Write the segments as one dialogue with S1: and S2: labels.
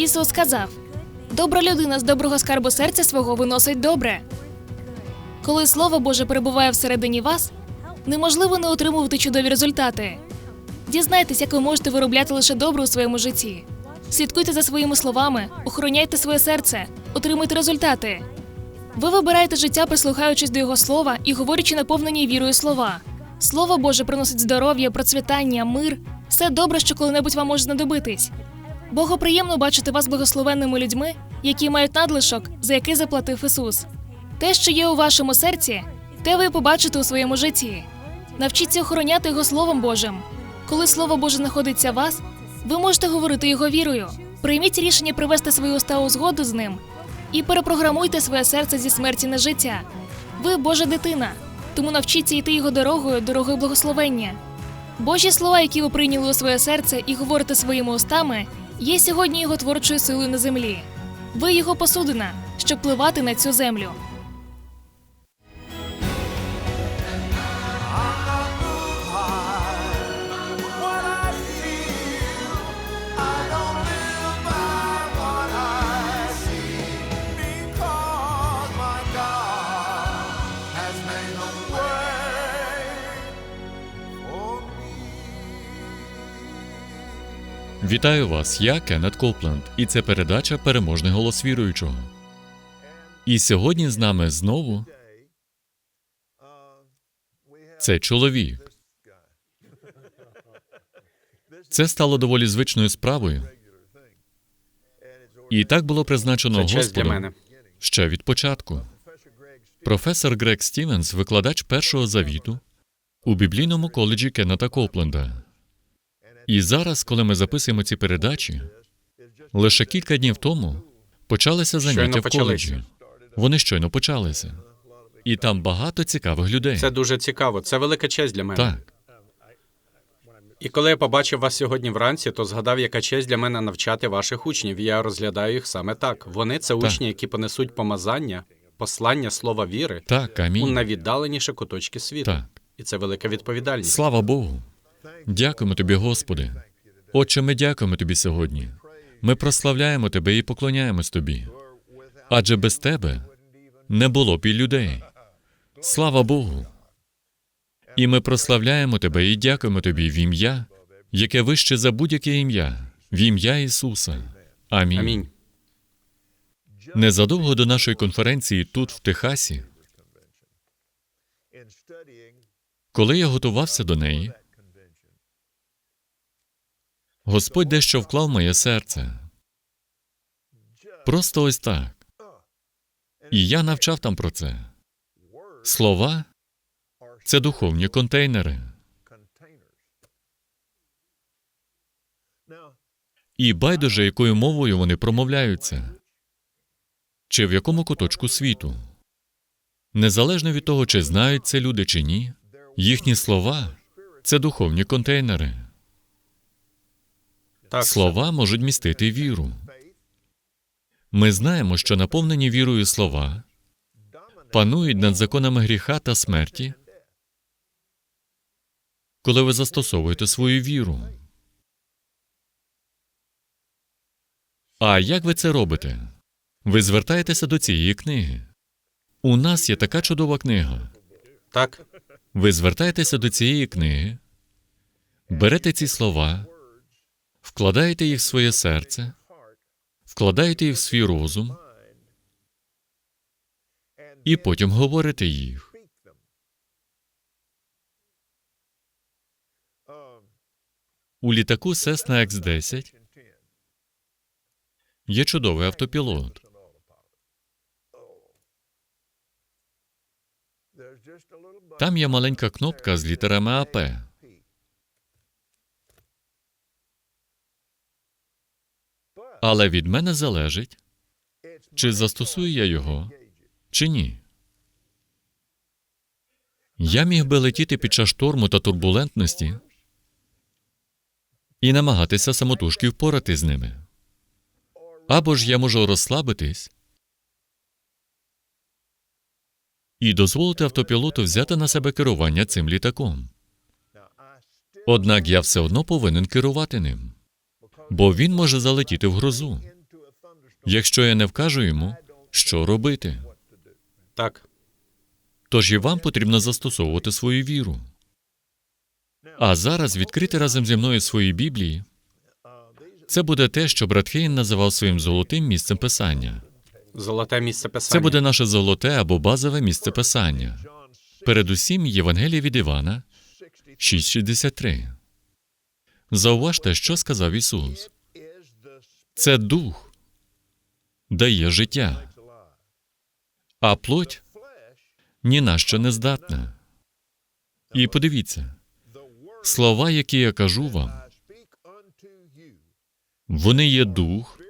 S1: Ісус сказав: Добра людина з доброго скарбу серця свого виносить добре. Коли Слово Боже перебуває всередині вас, неможливо не отримувати чудові результати. Дізнайтесь, як ви можете виробляти лише добре у своєму житті. Слідкуйте за своїми словами, охороняйте своє серце, отримуйте результати. Ви вибираєте життя, прислухаючись до його слова і говорячи наповнені вірою слова. Слово Боже приносить здоров'я, процвітання, мир, все добре, що коли-небудь вам може знадобитись. Богу приємно бачити вас благословенними людьми, які мають надлишок, за який заплатив Ісус. Те, що є у вашому серці, те ви побачите у своєму житті. Навчіться охороняти його Словом Божим. Коли Слово Боже знаходиться в вас, ви можете говорити його вірою. Прийміть рішення привести свої уста у згоду з ним і перепрограмуйте своє серце зі смерті на життя. Ви Божа дитина, тому навчіться йти його дорогою, дорогою благословення. Божі слова, які ви прийняли у своє серце і говорите своїми устами, є сьогодні його творчою силою на землі. Ви його посудина, щоб пливати на цю землю.
S2: Вітаю вас, я Кеннет Копленд, і це передача Переможний голос віруючого. І сьогодні з нами знову цей чоловік. Це стало доволі звичною справою. І так було призначено Господом ще від початку. Професор Грег Стівенс, викладач першого завіту у біблійному коледжі Кеннета Копленда. І зараз, коли ми записуємо ці передачі, лише кілька днів тому почалися заняття в коледжі. Вони щойно почалися. І там багато цікавих людей.
S3: Це дуже цікаво. Це велика честь для мене.
S2: Так,
S3: І коли я побачив вас сьогодні вранці, то згадав, яка честь для мене навчати ваших учнів. І Я розглядаю їх саме так. Вони це учні, які понесуть помазання, послання слова віри
S2: так,
S3: у
S2: амінь.
S3: найвіддаленіші куточки світу.
S2: Так.
S3: І це велика відповідальність.
S2: Слава Богу. Дякуємо тобі, Господи. Отче, ми дякуємо тобі сьогодні. Ми прославляємо тебе і поклоняємось тобі. Адже без тебе не було б і людей. Слава Богу. І ми прославляємо тебе і дякуємо тобі в ім'я, яке вище за будь-яке ім'я, в ім'я Ісуса. Амінь.
S3: Амінь.
S2: Незадовго до нашої конференції тут, в Техасі, коли я готувався до неї, Господь дещо вклав моє серце. Просто ось так. І я навчав там про це. Слова це духовні контейнери. І байдуже, якою мовою вони промовляються, чи в якому куточку світу. Незалежно від того, чи знають це люди чи ні, їхні слова це духовні контейнери.
S3: Так,
S2: Слова можуть містити віру. Ми знаємо, що наповнені вірою слова панують над законами гріха та смерті, коли ви застосовуєте свою віру. А як ви це робите? Ви звертаєтеся до цієї книги. У нас є така чудова книга.
S3: так,
S2: Ви звертаєтеся до цієї книги, берете ці слова, вкладаєте їх в своє серце, вкладаєте їх в свій розум і потім говорите їх. У літаку Cessna X-10 є чудовий автопілот. Там є маленька кнопка з літерами АП. Але від мене залежить, чи застосую я його, чи ні. Я міг би летіти під час шторму та турбулентності і намагатися самотужки впорати з ними. Або ж я можу розслабитись і дозволити автопілоту взяти на себе керування цим літаком. Однак я все одно повинен керувати ним, бо він може залетіти в грозу якщо я не вкажу йому, що робити.
S3: Так.
S2: Тож і вам потрібно застосовувати свою віру. А зараз відкрити разом зі мною свої Біблії. Це буде те, що брат Хейн називав своїм золотим місцем писання.
S3: Золоте місце писання.
S2: Це буде наше золоте або базове місце писання. Передусім Євангеліє від Івана 6.63. Зауважте, що сказав Ісус. Це дух дає життя, а плоть ні на що не здатна. І подивіться, слова, які я кажу вам, вони є дух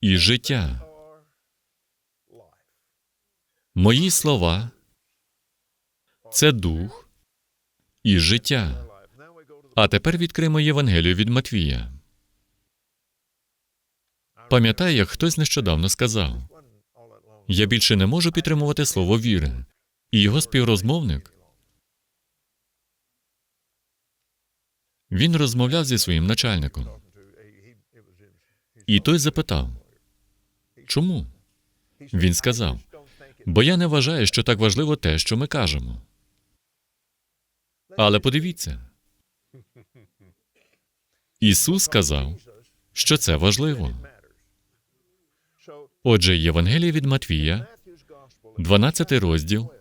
S2: і життя. Мої слова це дух і життя. А тепер відкриємо Євангелію від Матвія. Пам'ятаю, як хтось нещодавно сказав: я більше не можу підтримувати слово віри. І його співрозмовник. Він розмовляв зі своїм начальником. І той запитав: Чому? Він сказав: Бо я не вважаю, що так важливо те, що ми кажемо. Але подивіться. Ісус сказав, що це важливо. Отже, Євангеліє від Матвія, 12 розділ,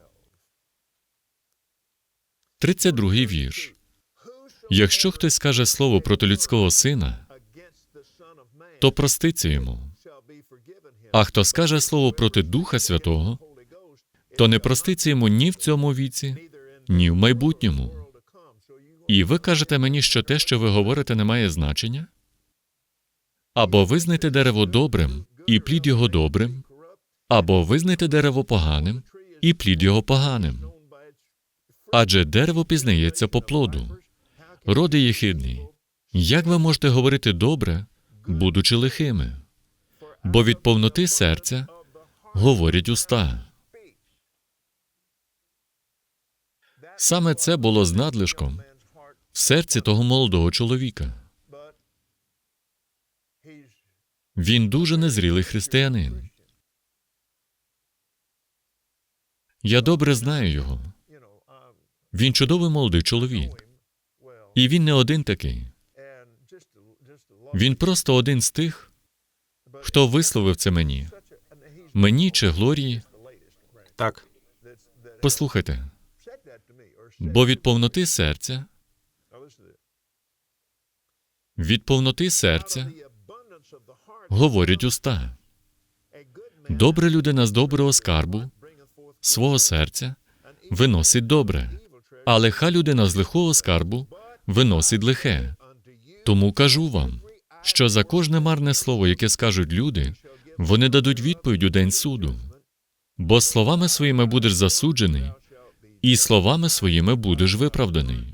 S2: 32 вірш. Якщо хтось скаже слово проти людського сина, то проститься йому. А хто скаже слово проти Духа Святого, то не проститься йому ні в цьому віці, ні в майбутньому. І ви кажете мені, що те, що ви говорите, не має значення? Або визнайте дерево добрим і плід його добрим, або визнайте дерево поганим і плід його поганим. Адже дерево пізнається по плоду. Роди єхидний. Як ви можете говорити добре, будучи лихими? Бо від повноти серця говорять уста. Саме це було з надлишком в серці того молодого чоловіка. Він дуже незрілий християнин. Я добре знаю його. Він чудовий молодий чоловік. І він не один такий. Він просто один з тих, хто висловив це мені. Мені чи Глорії.
S3: Так.
S2: Послухайте, бо від повноти серця, від повноти серця говорять уста. Добра людина з доброго скарбу свого серця виносить добре, а лиха людина з лихого скарбу виносить лихе. Тому кажу вам, що за кожне марне слово, яке скажуть люди, вони дадуть відповідь у день суду. Бо словами своїми будеш засуджений, і словами своїми будеш виправданий.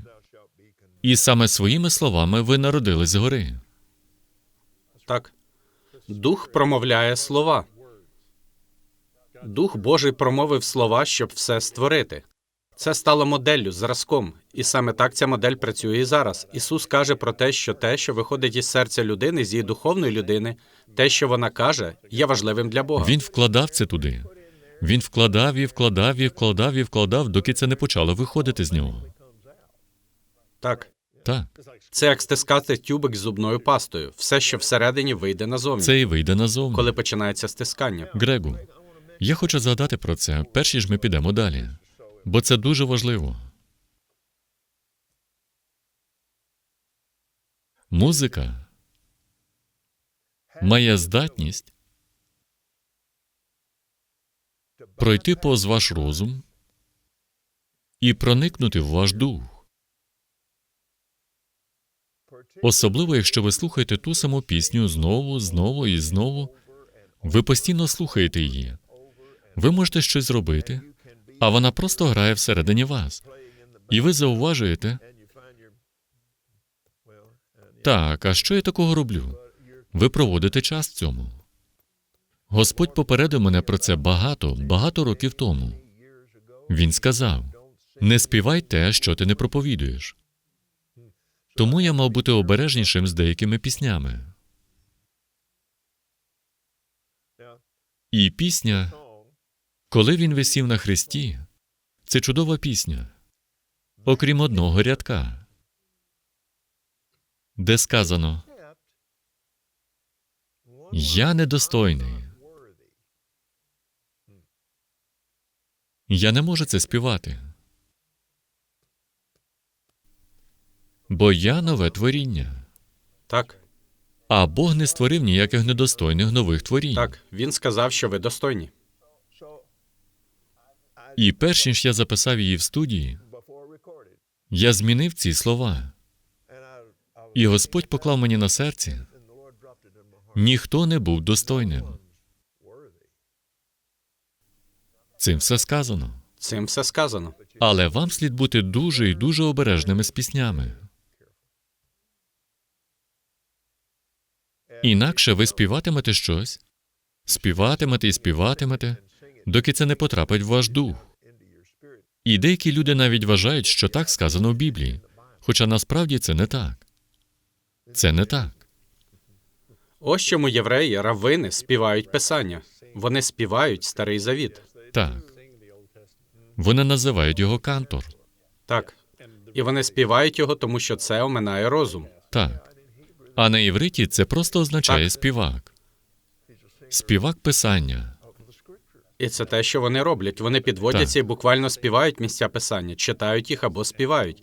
S2: І саме своїми словами ви народились згори.
S3: Так. Дух промовляє слова. Дух Божий промовив слова, щоб все створити. Це стало моделлю, зразком, і саме так ця модель працює і зараз. Ісус каже про те, що те, що виходить із серця людини, з її духовної людини, те, що вона каже, є важливим для Бога.
S2: Він вкладав це туди. Він вкладав і вкладав і вкладав і вкладав, доки це не почало виходити з нього.
S3: Так,
S2: Так,
S3: це як стискати тюбик з зубною пастою. Все, що всередині, вийде назовні,
S2: це і вийде назовні.
S3: коли починається стискання.
S2: Грегу, я хочу згадати про це, перш ніж ми підемо далі, бо це дуже важливо. Музика має здатність пройти повз ваш розум і проникнути в ваш дух. Особливо, якщо ви слухаєте ту саму пісню знову, знову і знову, ви постійно слухаєте її. Ви можете щось зробити, а вона просто грає всередині вас. І ви зауважуєте, так, а що я такого роблю? Ви проводите час в цьому. Господь попередив мене про це багато, багато років тому. Він сказав: не співай те, що ти не проповідуєш. Тому я мав бути обережнішим з деякими піснями. І пісня, коли він висів на хресті, це чудова пісня, окрім одного рядка, де сказано: Я недостойний. Я не можу це співати. Бо я нове творіння,
S3: Так,
S2: а Бог не створив ніяких недостойних нових творінь.
S3: так. Він сказав, що ви достойні.
S2: І перш ніж я записав її в студії, я змінив ці слова. І Господь поклав мені на серці, ніхто не був достойним. Цим все сказано.
S3: Цим все сказано.
S2: Але вам слід бути дуже і дуже обережними з піснями. Інакше ви співатимете щось, співатимете і співатимете, доки це не потрапить в ваш дух. І деякі люди навіть вважають, що так сказано в Біблії, хоча насправді це не так. Це не так.
S3: Ось чому євреї, раввини співають писання. Вони співають старий завіт.
S2: Так. Вони називають його кантор.
S3: Так. І вони співають його, тому що це оминає розум.
S2: Так. А на івриті це просто означає
S3: Так.
S2: співак. Співак писання.
S3: І це те, що вони роблять. Вони підводяться і буквально співають місця писання, читають їх або співають.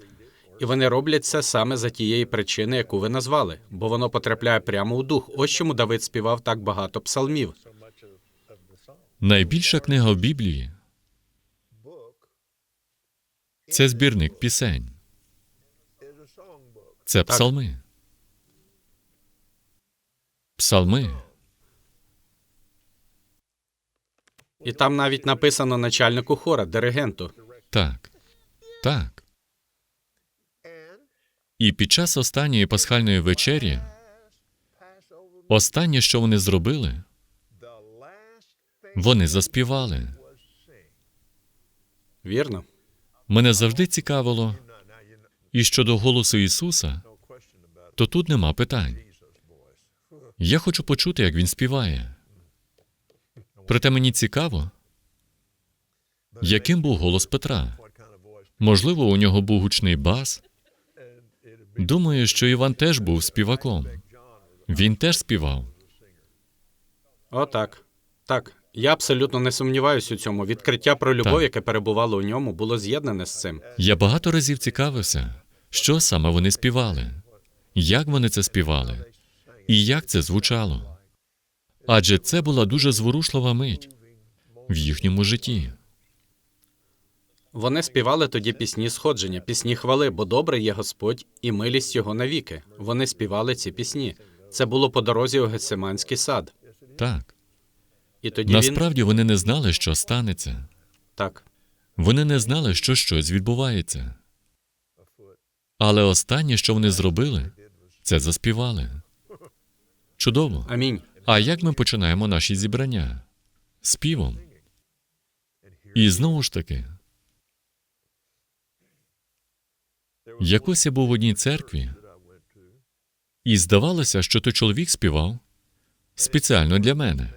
S3: І вони роблять це саме за тієї причини, яку ви назвали, бо воно потрапляє прямо у дух. Ось чому Давид співав так багато псалмів.
S2: Найбільша книга в Біблії це збірник пісень. Це псалми. Псалми.
S3: І там навіть написано начальнику хора, диригенту.
S2: Так. Так. І під час останньої пасхальної вечері останнє, що вони зробили, вони заспівали.
S3: Вірно?
S2: Мене завжди цікавило, і щодо голосу Ісуса, то тут нема питань. Я хочу почути, як він співає. Проте мені цікаво, яким був голос Петра. Можливо, у нього був гучний бас. Думаю, що Іван теж був співаком. Він теж співав.
S3: Отак. Так. Я абсолютно не сумніваюся у цьому. Відкриття про любов,
S2: Так.
S3: яке перебувало у ньому, було з'єднане з цим.
S2: Я багато разів цікавився, що саме вони співали, як вони це співали, і як це звучало. Адже це була дуже зворушлива мить в їхньому житті.
S3: Вони співали тоді пісні сходження, пісні хвали, бо добре є Господь і милість його навіки. Вони співали ці пісні. Це було по дорозі у Гециманський сад.
S2: Так,
S3: І тоді він
S2: насправді вони не знали, що станеться.
S3: так.
S2: Вони не знали, що щось відбувається. Але останнє, що вони зробили, це заспівали. Чудово.
S3: Амінь.
S2: А як ми починаємо наші зібрання? Співом. І знову ж таки. Якось я був в одній церкві, і здавалося, що той чоловік співав спеціально для мене.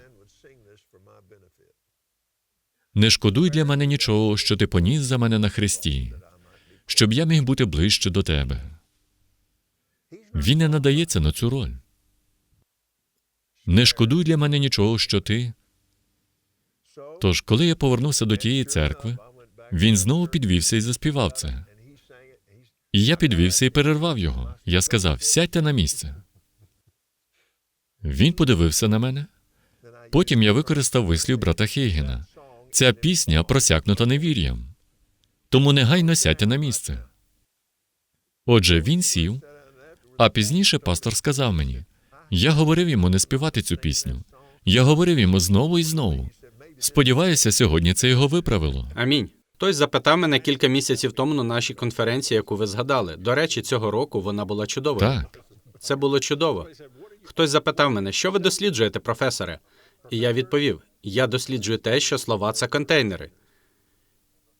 S2: Не шкодуй для мене нічого, що ти поніс за мене на хресті, щоб я міг бути ближче до тебе. Він не надається на цю роль. Не шкодуй для мене нічого, що ти. Тож, коли я повернувся до тієї церкви, він знову підвівся і заспівав це. І я підвівся і перервав його. Я сказав: сядьте на місце. Він подивився на мене. Потім я використав вислів брата Хейгена. Ця пісня просякнута невір'ям. Тому негайно сядьте на місце. Отже, він сів, а пізніше пастор сказав мені: я говорив йому не співати цю пісню. Я говорив йому знову і знову. Сподіваюся, сьогодні це його виправило.
S3: Амінь. Хтось запитав мене кілька місяців тому на нашій конференції, яку ви згадали. До речі, цього року вона була чудовою.
S2: Так,
S3: Це було чудово. Хтось запитав мене, що ви досліджуєте, професоре? І я відповів: я досліджую те, що слова це контейнери.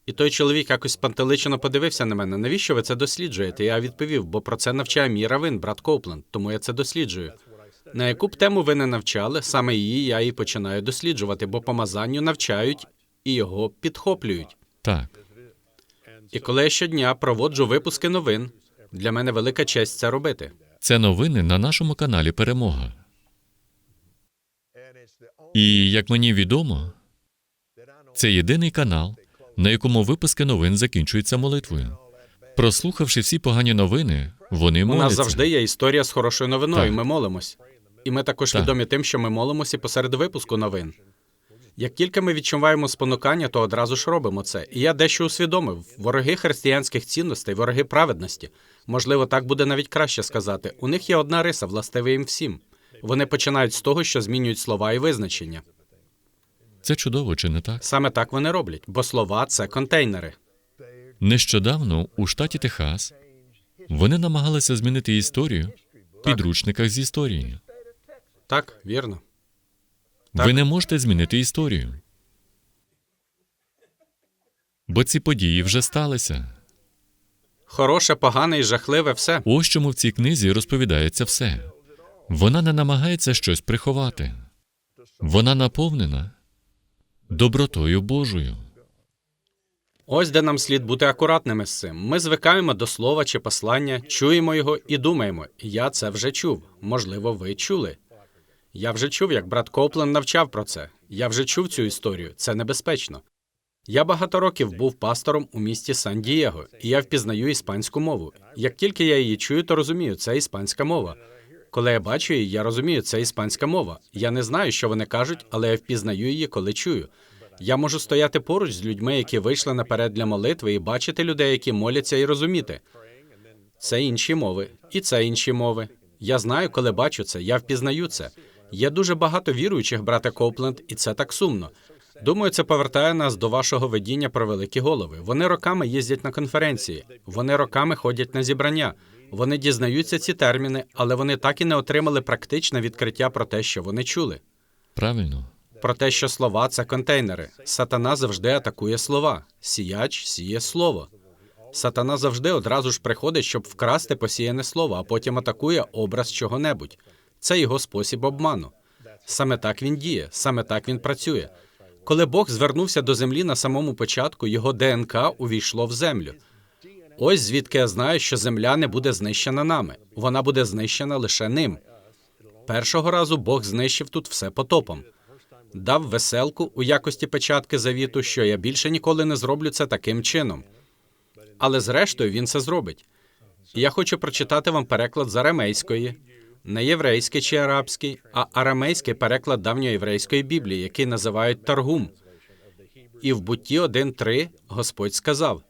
S3: І той чоловік якось спантеличено подивився на мене. Навіщо ви це досліджуєте? Я відповів, бо про це навчає мій равин, брат Коупленд, тому я це досліджую. На яку б тему ви не навчали, саме її я і починаю досліджувати, бо помазанню навчають і його підхоплюють.
S2: Так,
S3: І коли я щодня проводжу випуски новин, для мене велика честь це робити.
S2: це новини на нашому каналі Перемога. І як мені відомо, це єдиний канал, на якому випуски новин закінчуються молитвою. Прослухавши всі погані новини, вони
S3: У нас завжди є історія з хорошою новиною.
S2: Так.
S3: Ми молимось. І ми також
S2: Так.
S3: відомі тим, що ми молимося посеред випуску новин. Як тільки ми відчуваємо спонукання, то одразу ж робимо це. І я дещо усвідомив: вороги християнських цінностей, вороги праведності. Можливо, так буде навіть краще сказати. У них є одна риса, властива їм всім. Вони починають з того, що змінюють слова і визначення.
S2: Це чудово, чи не так?
S3: Саме так вони роблять, бо слова це контейнери.
S2: Нещодавно у штаті Техас вони намагалися змінити історію в підручниках з історії.
S3: Так, вірно. Так.
S2: Ви не можете змінити історію. Бо ці події вже сталися.
S3: Хороше, погане і жахливе все.
S2: Ось чому в цій книзі розповідається все. Вона не намагається щось приховати. Вона наповнена добротою Божою.
S3: Ось де нам слід бути акуратними з цим. Ми звикаємо до слова чи послання, чуємо його і думаємо. Я це вже чув. Можливо, ви чули. Я вже чув, як брат Коплен навчав про це. Я вже чув цю історію. Це небезпечно. Я багато років був пастором у місті Сан-Дієго, і я впізнаю іспанську мову. Як тільки я її чую, то розумію, це іспанська мова. Коли я бачу її, я розумію, це іспанська мова. Я не знаю, що вони кажуть, але я впізнаю її, коли чую. Я можу стояти поруч з людьми, які вийшли наперед для молитви, і бачити людей, які моляться, і розуміти. Це інші мови, і це інші мови. Я знаю, коли бачу це, я впізнаю це. Є дуже багато віруючих, брате Копленд, і це так сумно. Думаю, це повертає нас до вашого видіння про великі голови. Вони роками їздять на конференції, вони роками ходять на зібрання. Вони дізнаються ці терміни, але вони так і не отримали практичне відкриття про те, що вони чули.
S2: Правильно?
S3: Про те, що слова це контейнери. Сатана завжди атакує слова. Сіяч сіє слово. Сатана завжди одразу ж приходить, щоб вкрасти посіяне слово, а потім атакує образ чого-небудь. Це його спосіб обману. Саме так він діє, саме так він працює. Коли Бог звернувся до землі на самому початку, його ДНК увійшло в землю. Ось звідки я знаю, що земля не буде знищена нами. Вона буде знищена лише ним. Першого разу Бог знищив тут все потопом. Дав веселку у якості печатки завіту, що я більше ніколи не зроблю це таким чином. Але зрештою він це зробить. Я хочу прочитати вам переклад з арамейської, не єврейський чи арабський, а арамейський переклад давньоєврейської Біблії, який називають Таргум. І в бутті 1.3 Господь сказав: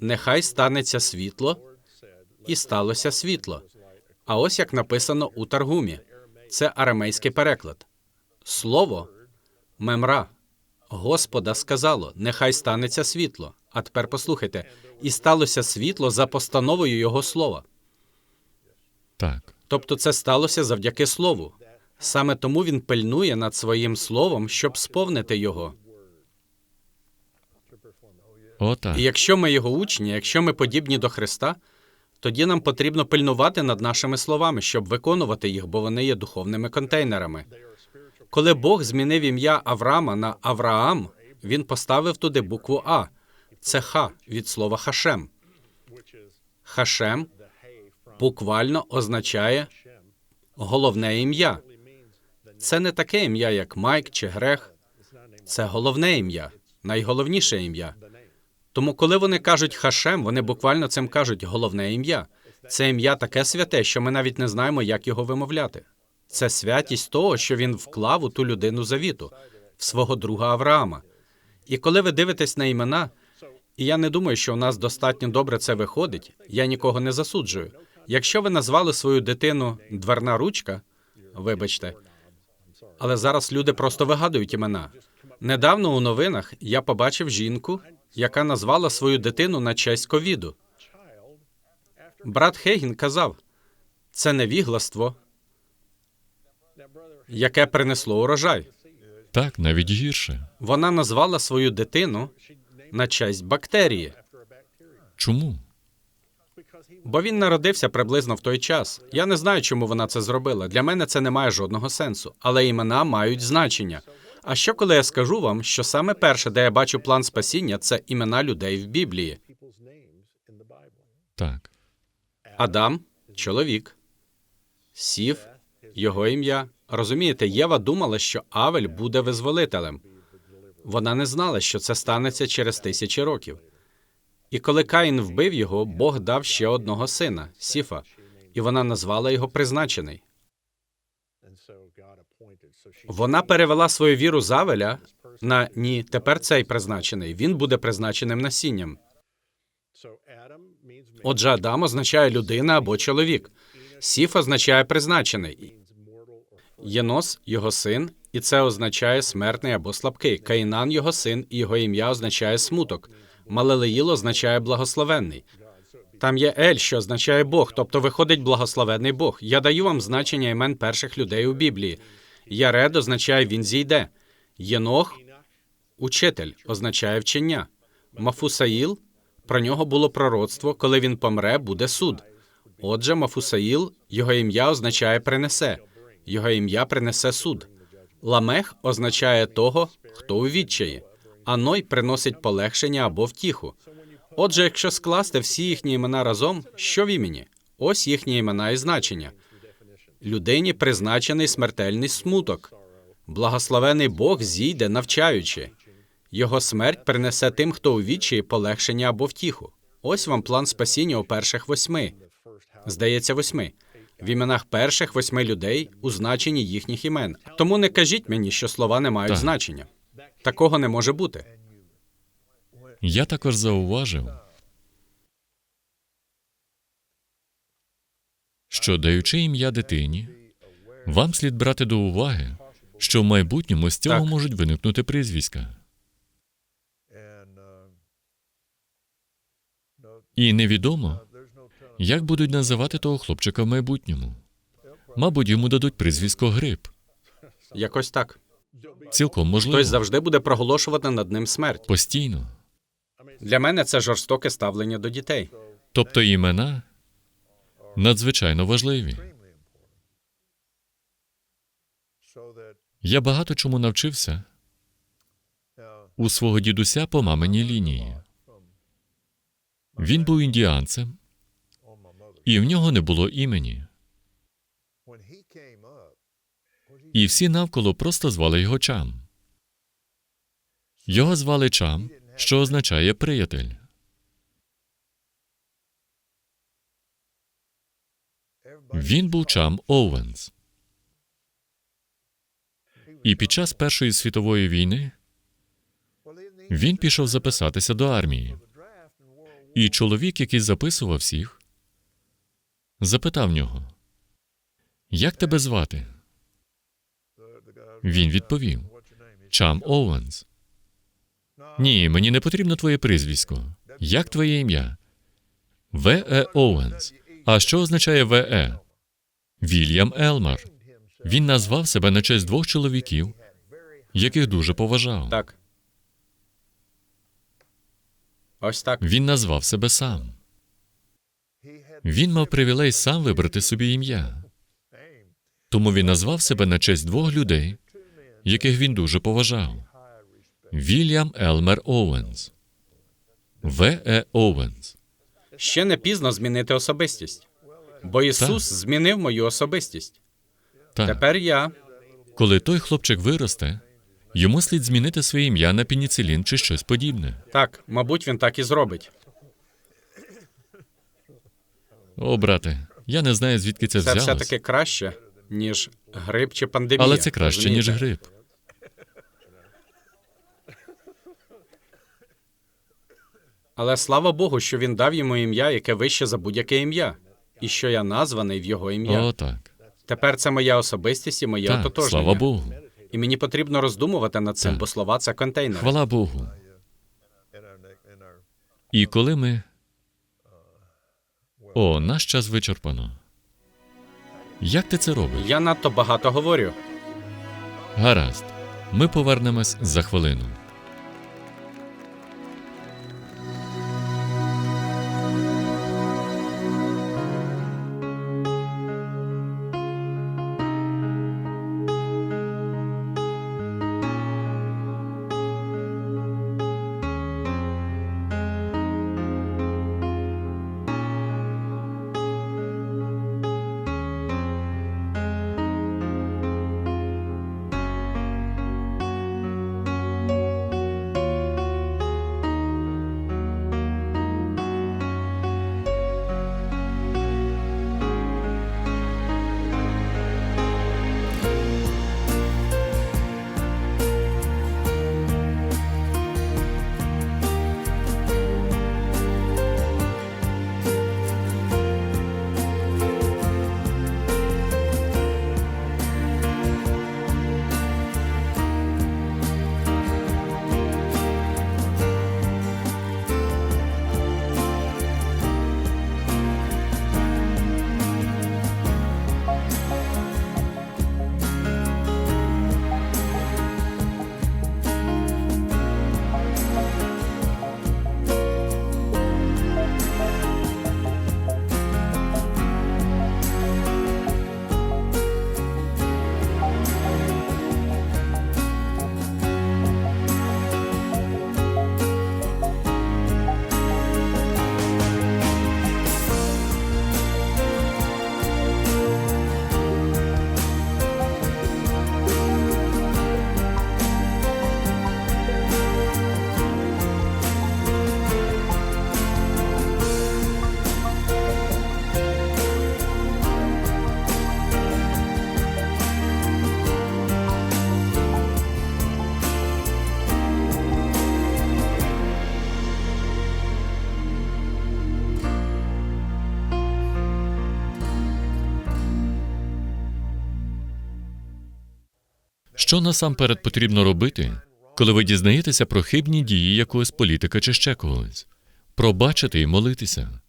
S3: Нехай станеться світло, і сталося світло. А ось як написано у Таргумі. Це арамейський переклад. Слово мемра. Господа сказало: нехай станеться світло. А тепер послухайте, і сталося світло за постановою його слова.
S2: Так.
S3: Тобто це сталося завдяки слову. Саме тому він пильнує над своїм словом, щоб сповнити його.
S2: Отак.
S3: І якщо ми його учні, якщо ми подібні до Христа, тоді нам потрібно пильнувати над нашими словами, щоб виконувати їх, бо вони є духовними контейнерами. Коли Бог змінив ім'я Авраама на Авраам, він поставив туди букву А. Це Ха від слова Хашем. Хашем буквально означає головне ім'я. Це не таке ім'я, як Майк чи Грех. Це головне ім'я, найголовніше ім'я. Тому, коли вони кажуть Хашем, вони буквально цим кажуть головне ім'я. Це ім'я таке святе, що ми навіть не знаємо, як його вимовляти. Це святість того, що він вклав у ту людину завіту, в свого друга Авраама. І коли ви дивитесь на імена, і я не думаю, що у нас достатньо добре це виходить, я нікого не засуджую. Якщо ви назвали свою дитину дверна ручка, вибачте, але зараз люди просто вигадують імена. Недавно у новинах я побачив жінку, яка назвала свою дитину на честь ковіду. Брат Хейгін казав: це невігластво, яке принесло урожай.
S2: Так, навіть гірше.
S3: Вона назвала свою дитину на честь бактерії,
S2: Чому?
S3: Бо він народився приблизно в той час. Я не знаю, чому вона це зробила. Для мене це не має жодного сенсу. Але імена мають значення. А що коли я скажу вам, що саме перше, де я бачу план спасіння, це імена людей в Біблії?
S2: Так.
S3: Адам чоловік. Сів його ім'я. Розумієте, Єва думала, що Авель буде визволителем. Вона не знала, що це станеться через тисячі років. І коли Каїн вбив його, Бог дав ще одного сина Сіфа, і вона назвала його призначений. Вона перевела свою віру з Авеля на ні, тепер цей призначений. Він буде призначеним насінням. Отже, Адам означає людина або чоловік. Сіф означає призначений. Єнос його син, і це означає смертний або слабкий. Каїнан його син, і його ім'я означає смуток. Малелеїл означає благословенний. Там є Ель, що означає Бог, тобто виходить благословенний Бог. Я даю вам значення імен перших людей у Біблії. Яред означає він зійде. Єнох учитель означає вчення. Мафусаїл про нього було пророцтво, коли він помре, буде суд. Отже, Мафусаїл, його ім'я означає принесе. Його ім'я принесе суд. Ламех означає того, хто у відчаї. А Ной приносить полегшення або втіху. Отже, якщо скласти всі їхні імена разом, що в імені? Ось їхні імена і значення. Людині призначений смертельний смуток. Благословений Бог зійде, навчаючи. Його смерть принесе тим, хто у відчаї полегшення або втіху. Ось вам план спасіння у перших восьми. Здається, восьми. В іменах перших восьми людей у значенні їхніх імен. Тому не кажіть мені, що слова не мають
S2: Так.
S3: значення. Такого не може бути.
S2: Я також зауважив, що даючи ім'я дитині, вам слід брати до уваги, що в майбутньому з цього
S3: Так.
S2: можуть виникнути прізвиська. І невідомо, як будуть називати того хлопчика в майбутньому. Мабуть, йому дадуть прізвисько Гриб.
S3: Якось так.
S2: Цілком можливо.
S3: Хтось завжди буде проголошувати над ним смерть.
S2: Постійно.
S3: Для мене це жорстоке ставлення до дітей.
S2: Тобто імена надзвичайно важливі. Я багато чому навчився у свого дідуся по маминій лінії. Він був індіанцем, і в нього не було імені. І всі навколо просто звали його Чам. Його звали Чам, що означає приятель. Він був Чам Оуенс. І під час Першої світової війни він пішов записатися до армії. І чоловік, який записував всіх, запитав нього: Як тебе звати? Він відповів: Чам Оуенс. Ні, мені не потрібно твоє прізвисько. Як твоє ім'я? В. Е. Оуенс. А що означає В. Е? Вільям Елмар. Він назвав себе на честь двох чоловіків, яких дуже поважав.
S3: Так. Ось так.
S2: Він назвав себе сам. Він мав привілей сам вибрати собі ім'я. Тому він назвав себе на честь двох людей, яких він дуже поважав: Вільям Елмер Оуенс. В. Е. Оуенс.
S3: Ще не пізно змінити особистість. Бо Ісус змінив мою особистість.
S2: Так,
S3: Тепер я.
S2: коли той хлопчик виросте, йому слід змінити своє ім'я на пеніцилін чи щось подібне.
S3: Так, мабуть, він так і зробить.
S2: О, брате, я не знаю, звідки це
S3: Це
S2: взялось,
S3: все-таки краще, ніж грип чи пандемія.
S2: але це краще, ніж грип.
S3: Але слава Богу, що він дав йому ім'я, яке вище за будь-яке ім'я, і що я названий в його ім'я.
S2: О, так.
S3: Тепер це моя особистість і моє
S2: Так,
S3: ототожнення.
S2: слава Богу.
S3: І мені потрібно роздумувати над цим,
S2: Так.
S3: бо слова це контейнер.
S2: Хвала Богу. І коли ми. О, наш час вичерпано. Як ти це робиш?
S3: Я надто багато говорю.
S2: Гаразд. Ми повернемось за хвилину. Що насамперед потрібно робити, коли ви дізнаєтеся про хибні дії якогось політика чи ще когось? Пробачити і молитися.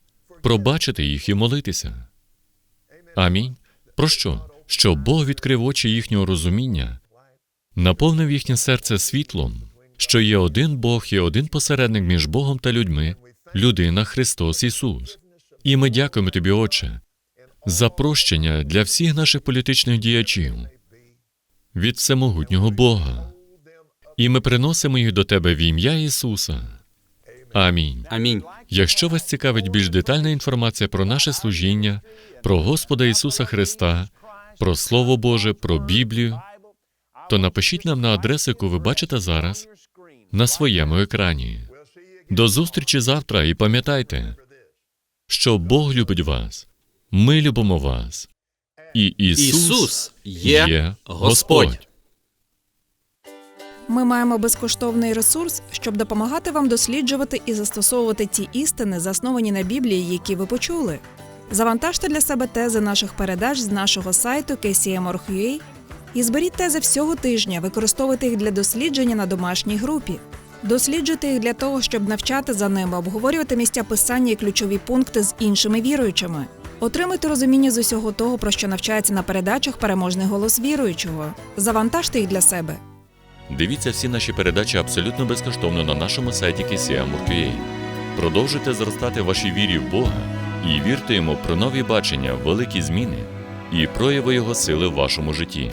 S2: Пробачити їх і молитися. Амінь. Про що? Щоб Бог відкрив очі їхнього розуміння, наповнив їхнє серце світлом, що є один Бог і один посередник між Богом та людьми, людина Христос Ісус. І ми дякуємо тобі, Отче, за прощення для всіх наших політичних діячів від всемогутнього Бога. І ми приносимо їх до Тебе в ім'я Ісуса. Амінь.
S3: Амінь.
S2: Якщо вас цікавить більш детальна інформація про наше служіння, про Господа Ісуса Христа, про Слово Боже, про Біблію, то напишіть нам на адресу, яку ви бачите зараз на своєму екрані. До зустрічі завтра і пам'ятайте, що Бог любить вас, ми любимо вас, і Ісус,
S3: Ісус є Господь.
S4: Ми маємо безкоштовний ресурс, щоб допомагати вам досліджувати і застосовувати ті істини, засновані на Біблії, які ви почули. Завантажте для себе тези наших передач з нашого сайту kcm.org.ua і зберіть тези всього тижня, використовуйте їх для дослідження на домашній групі. Досліджуйте їх для того, щоб навчати за ними, обговорювати місця писання і ключові пункти з іншими віруючими. Отримуйте розуміння з усього того, про що навчається на передачах переможний голос віруючого. Завантажте їх для себе.
S2: Дивіться всі наші передачі абсолютно безкоштовно на нашому сайті KCM.org.ua. Продовжуйте зростати вашій вірі в Бога і вірте йому про нові бачення, великі зміни і прояви Його сили в вашому житті.